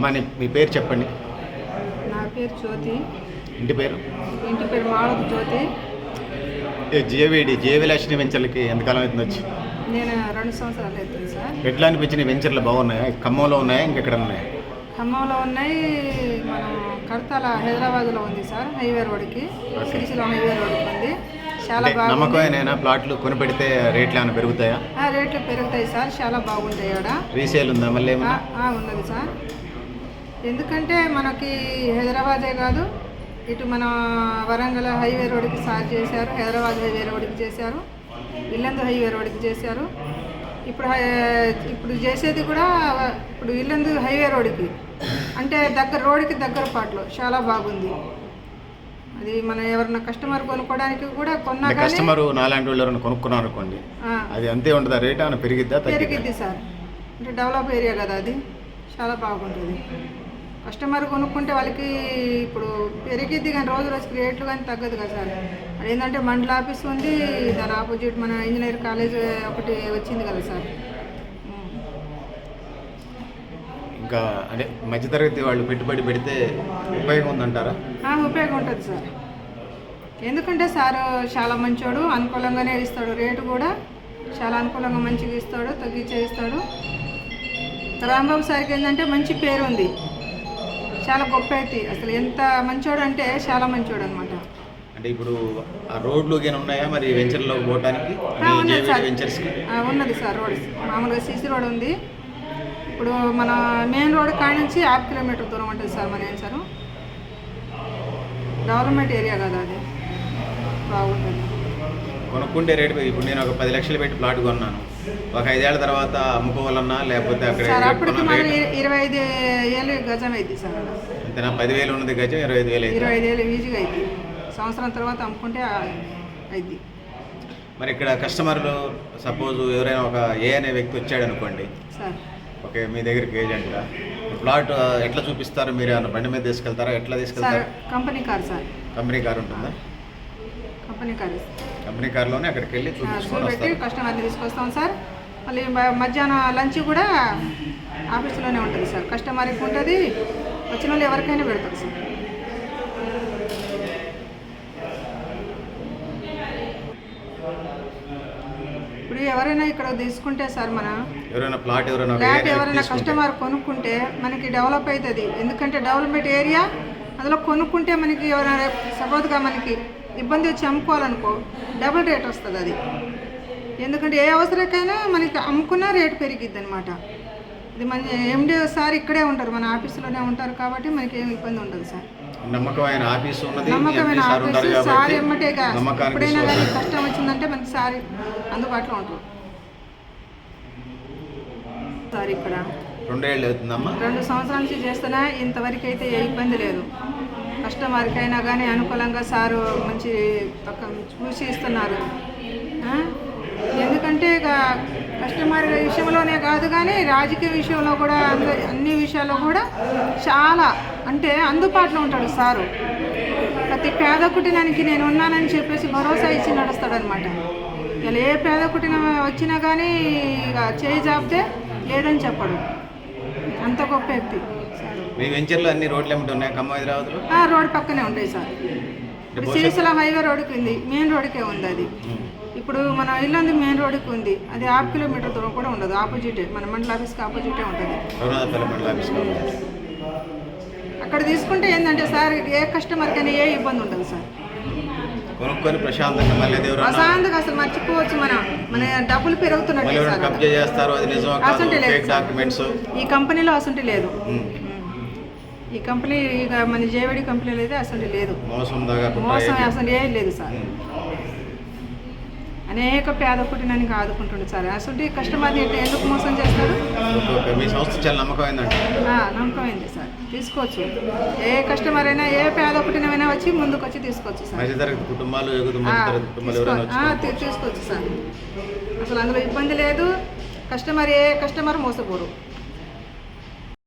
అమ్మా నీ- మీ పేరు చెప్పండి. నా పేరు జ్యోతి. ఇంటి పేరు? ఇంటి పేరు మాళవ జ్యోతి. జేవిడి జేవిలాషిని వెంచర్లకి ఎంతకాలం అవుతుంది వచ్చి? నేను రెండు సంవత్సరాలు అవుతుంది సార్. ఎట్లా అనిపించిన వెంచర్లు? బాగున్నాయా? ఖమ్మంలో ఉన్నాయా? ఇంకెక్కడ ఉన్నాయా? ఖమ్మంలో ఉన్నాయి. మనం కడతాల హైదరాబాద్లో ఉంది సార్ హైవే రోడ్కి సిరిసిలో హైవే రోడ్కి ఉంది. చాలా నమ్మకమైన ప్లాట్లు కొనిపెడితే రేట్లు ఏమైనా పెరుగుతాయా? ఆ, రేట్లు పెరుగుతాయి సార్. చాలా బాగుంటాయి ఆడ. రీసేల్ ఉందా? మళ్ళీ ఉన్నది సార్. ఎందుకంటే మనకి హైదరాబాదే కాదు. ఇటు మన వరంగల్ హైవే రోడ్కి సార్ చేశారు. హైదరాబాద్ హైవే రోడ్కి చేశారు. ఇల్లందు హైవే రోడ్కి చేశారు. ఇప్పుడు ఇప్పుడు చేసేది కూడా ఇప్పుడు ఇల్లందు హైవే రోడ్కి అంటే దగ్గర రోడ్కి దగ్గర పాటలో. చాలా బాగుంది. అది మనం ఎవరన్నా కస్టమర్ కొనుక్కోవడానికి కూడా కొన్నా కస్టమర్ నాలాంటి వాళ్ళు ఎవరైనా కొనుక్కున్నారు అనుకోండి అది అంతే ఉంటుందా? రేట్ ఏమైనా పెరిగిద్దా? పెరిగిద్ది సార్. అంటే డెవలప్ ఏరియా కదా అది. చాలా బాగుంటుంది. కస్టమర్ కొనుక్కుంటే వాళ్ళకి ఇప్పుడు పెరిగిద్ది కానీ రోజు రోజుకి రేట్లు కానీ తగ్గదు కదా సార్. అది ఏంటంటే మండల ఆఫీస్ ఉంది దాని ఆపోజిట్ మన ఇంజనీర్ కాలేజ్ ఒకటి వచ్చింది కదా సార్. ఇంకా అంటే మధ్యతరగతి వాళ్ళు పెట్టుబడి పెడితే ఉపయోగం ఉందంటారా ఉపయోగం ఉంటుంది సార్. ఎందుకంటే సార్ చాలా మంచోడు అనుకూలంగానే ఇస్తాడు రేటు కూడా. చాలా అనుకూలంగా మంచిగా ఇస్తాడు తగ్గించే ఇస్తాడు రాంబాబు సార్కి ఏంటంటే మంచి పేరు ఉంది చాలా గొప్ప ఎత్తి అసలు ఎంత మంచోడు అంటే చాలా మంచోడు అనమాట అంటే ఇప్పుడు ఆ రోడ్లు ఉన్నాయా మరి వెంచర్లో పోవటానికి? ఉన్నది సార్. వెంచర్స్కి? ఉన్నది సార్ రోడ్. మామూలుగా సీసీ రోడ్ ఉంది. ఇప్పుడు మన మెయిన్ రోడ్ కాడ నుంచి హాఫ్ కిలోమీటర్ దూరం ఉంటుంది సార్ మన ఏం సార్ గవర్నమెంట్ ఏరియా కదా అది. బాగుంటుంది. కొనుక్కుంటే రేటు ఇప్పుడు నేను ఒక పది లక్షలు పెట్టి ప్లాట్ కొన్నాను. ఒక ఐదేళ్ళ తర్వాత అమ్ముకోవాలన్నా లేకపోతే అక్కడ ఇరవై ఐదు ఏళ్ళు గజం అయింది సార్. అంతేనా? పదివేలు ఉన్నది గజం ఇరవై ఐదు వేలు ఇరవై ఐదు ఏళ్ళు ఈజీగా అయింది సంవత్సరం తర్వాత అమ్ముకుంటే అయింది మరి ఇక్కడ కస్టమర్లు సపోజ్ ఎవరైనా ఒక ఏ అనే వ్యక్తి వచ్చాడు అనుకోండి సార్. ఓకే మీ దగ్గరికి ఏజెంట్గా ప్లాట్ ఎట్లా చూపిస్తారు? మీరు ఏమైనా బండి మీద తీసుకెళ్తారా? ఎట్లా తీసుకెళ్తారు? Company car sir. Company car ఉంటుందా? Company car. కంపెనీ కార్లోనే అక్కడికి వెళ్ళి చూపించుకొని కస్టమర్ని తీసుకొస్తాం సార్. మళ్ళీ మధ్యాహ్నం లంచ్ కూడా ఆఫీసులోనే ఉంటుంది సార్. కస్టమర్కి ఉంటుంది వచ్చిన వాళ్ళు ఎవరికైనా పెడతారు సార్. ఇప్పుడు ఎవరైనా ఇక్కడ తీసుకుంటే సార్ మన ఎవరైనా ప్లాట్ ఎవరైనా కస్టమర్ కొనుక్కుంటే మనకి డెవలప్ అవుతుంది. ఎందుకంటే డెవలప్మెంట్ ఏరియా అందులో కొనుక్కుంటే మనకి ఎవరైనా సపోజ్గా మనకి ఇబ్బంది వచ్చి అమ్ముకోవాలనుకో డబుల్ రేట్ వస్తుంది అది. ఎందుకంటే ఏ అవసరకైనా మనకి అమ్ముకున్న రేట్ పెరిగిద్ది అనమాట ఇది మన ఎండి సార్ ఇక్కడే ఉంటారు మన ఆఫీసులోనే ఉంటారు కాబట్టి మనకి ఏం ఇబ్బంది ఉండదు సార్. నమ్మకమైన ఆఫీస్ ఉన్నది నమ్మకమైన సార్ ఆఫీసు నమ్మకానికి ఎప్పుడైనా కానీ. కష్టం వచ్చిందంటే మనకి సార్ అందుబాటులో ఉంటారు. సార్ ఇక్కడ రెండేళ్ళు అవుతుందమ్మా. రెండు సంవత్సరాల నుంచి చేస్తున్నా ఇంతవరకు అయితే ఏ ఇబ్బంది లేదు. కస్టమర్కైనా కానీ అనుకూలంగా సారు మంచి చూసి ఇస్తున్నారు ఎందుకంటే ఇక కస్టమర్ విషయంలోనే కాదు కానీ రాజకీయ విషయంలో కూడా అన్ని విషయాల్లో కూడా చాలా అంటే అందుబాటులో ఉంటాడు సారు. ప్రతి పేద కుటుంబానికి నేను ఉన్నానని చెప్పేసి భరోసా ఇచ్చి నడుస్తాడనమాట ఇలా ఏ పేద కుటుంబం వచ్చినా కానీ ఇక చేయి జాపితే లేదని చెప్పడు. అంత గొప్ప వ్యక్తి. సారు మీ వెంచర్లో అన్ని రోడ్లు ఏమిటి ఉన్నాయి? ఖమ్మం హైదరాబాద్లో? రోడ్ పక్కనే ఉంటాయి సార్. ఇప్పుడు శ్రీశైలం హైవే రోడ్డుకి ఉంది. మెయిన్ రోడ్డుకే ఉంది అది. ఇప్పుడు మన ఇల్లు మెయిన్ రోడ్డుకి ఉంది. అది హాఫ్ కిలోమీటర్ దూరం కూడా ఉండదు. ఆపోజిటే మన మండల ఆఫీస్కి ఆపోజిటే ఉంటుంది. అక్కడ తీసుకుంటే ఏంటంటే సార్ ఏ కస్టమర్కైనా ఏ ఇబ్బంది ఉండదు సార్. కొనుక్కొని ప్రశాంతంగా మళ్ళీ ఎవరైనా ప్రశాంతంగా అసలు మర్చిపోవచ్చు మనం. మన డబ్బులు పెరుగుతున్నట్టే కబ్జా చేస్తారు అది కాదు లేదు ఫేక్. డాక్యుమెంట్స్ ఈ కంపెనీలో అసలు లేదు. ఈ కంపెనీ ఇక మన జేవిడి కంపెనీలో అయితే అసలు లేదు. మోసం మోసం? అసలు ఏం లేదు సార్. అనేక పేద కుటుంబానికి ఆదుకుంటుండు సార్. అసలు కస్టమర్ని ఎందుకు మోసం చేస్తారు. మీ సంస్థ చాలా నమ్మకమైందండి. నమ్మకమైంది సార్. తీసుకోవచ్చు. ఏ కస్టమర్ అయినా ఏ పేద కుటుంబమైనా వచ్చి ముందుకు వచ్చి తీసుకోవచ్చు సార్. ఆ, మధ్యతరగతి కుటుంబాలు తీసుకోవచ్చు సార్. అసలు అందులో ఇబ్బంది లేదు. కస్టమర్ ఏ కస్టమర్ మోసపోరు.